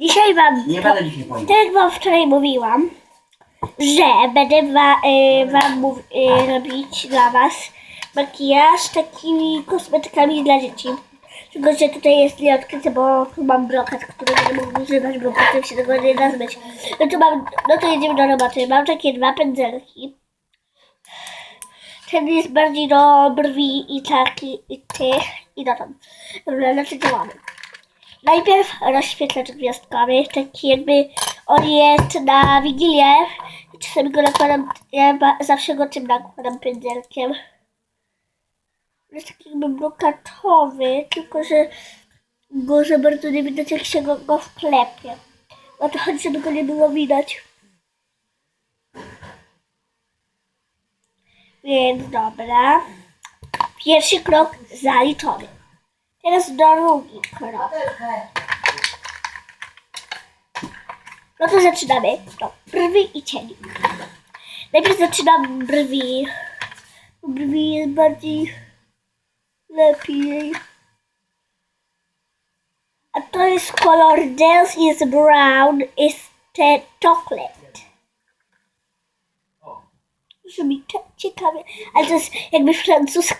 Dzisiaj wam, Nie będę dzisiaj powiedział. tak jak wam wczoraj mówiłam, że będę wa, y, wam mów, y, robić dla was makijaż takimi kosmetykami dla dzieci. Tylko, że tutaj jest nieodkryte, bo tu mam brokat, którego nie mogę używać, bo potem się tego nie da zmyć. No to mam, no to jedziemy do roboty. Mam takie dwa pędzelki. Ten jest bardziej do brwi i taki, i ty, i do tam. Dobra, to działamy. Najpierw rozświetlacz gwiazdkowy, taki jakby on jest na Wigilię. Czasami go nakładam, ja zawsze go tym nakładam pędzelkiem. Jest taki jakby brokatowy, tylko że go za bardzo nie widać jak się go, go wklepie. O to chodzi, żeby go nie było widać. Więc dobra. Pierwszy krok zaliczony. Teraz drugi krok. No to zaczynamy. To brwi i cień. Najpierw zaczynam brwi. Brwi jest bardziej lepiej. A to jest kolor Dance is brown, is ten chocolate. Brzmi cie- ciekawie, ale to jest jakby francuski